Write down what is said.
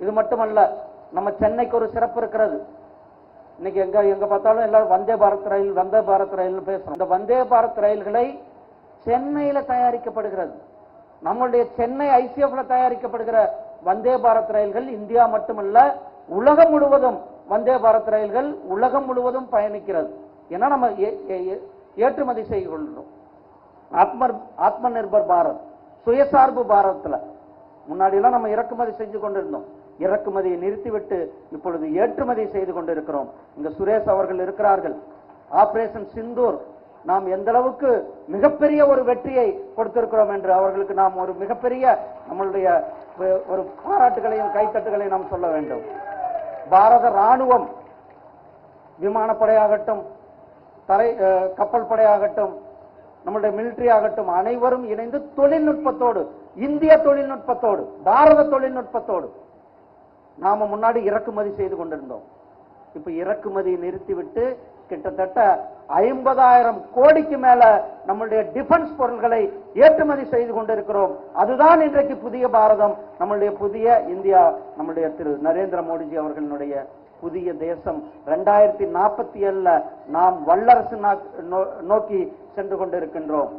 இது மட்டுமல்ல நம்ம சென்னைக்கு ஒரு சிறப்பு இருக்கிறது. இன்னைக்கு எங்க எங்க பார்த்தாலும் எல்லாரும் வந்தே பாரத் ரயில் வந்தே பாரத் ரயில்னு பேசுறோம். இந்த வந்தே பாரத் ரயில்களை சென்னையில தயாரிக்கப்படுகிறது. நம்மளுடைய சென்னை ஐசிஎஃப்ல தயாரிக்கப்படுகிற வந்தே பாரத் ரயில்கள் இந்தியா மட்டுமல்ல உலகம் முழுவதும் வந்தே பாரத் ரயில்கள் உலகம் முழுவதும் பயணிக்கிறது. ஏன்னா நம்ம ஏ- ஏ- ஏ- ஏற்றுமதி செய்து கொள்கிறோம். ஆத்ம ஆத்ம நிர்பர் பாரத் சுயசார்பு பாரத்தில் முன்னாடியெல்லாம் நம்ம இறக்குமதி செஞ்சு கொண்டிருந்தோம். இறக்குமதியை நிறுத்திவிட்டு இப்பொழுது ஏற்றுமதி செய்து கொண்டிருக்கிறோம். இங்க சுரேஷ் அவர்கள் இருக்கிறார்கள். ஆபரேஷன் சிந்தூர் நாம் எந்த அளவுக்கு மிகப்பெரிய ஒரு வெற்றியை கொடுத்திருக்கிறோம் என்று அவர்களுக்கு நாம் ஒரு மிகப்பெரிய நம்மளுடைய ஒரு பாராட்டுகளையும் கைத்தட்டுகளையும் நாம் சொல்ல வேண்டும். பாரத ராணுவம் விமானப்படையாகட்டும் தரை கப்பல் படையாகட்டும் நம்மளுடைய மிலிட்டரி ஆகட்டும் அனைவரும் இணைந்து தொழில்நுட்பத்தோடு இந்திய தொழில்நுட்பத்தோடு பாரத தொழில்நுட்பத்தோடு நாம முன்னாடி இறக்குமதி செய்து கொண்டிருந்தோம். இப்ப இறக்குமதியை நிறுத்திவிட்டு கிட்டத்தட்ட ஐம்பதாயிரம் கோடிக்கு மேல நம்மளுடைய டிஃபென்ஸ் பொருள்களை ஏற்றுமதி செய்து கொண்டிருக்கிறோம். அதுதான் இன்றைக்கு புதிய பாரதம். நம்மளுடைய புதிய இந்தியா நம்மளுடைய திரு நரேந்திர மோடிஜி அவர்களுடைய புதிய தேசம். ரெண்டாயிரத்தி நாற்பத்தி ஏழுல நாம் வல்லரசு நோ- நோக்கி சென்று கொண்டிருக்கின்றோம்.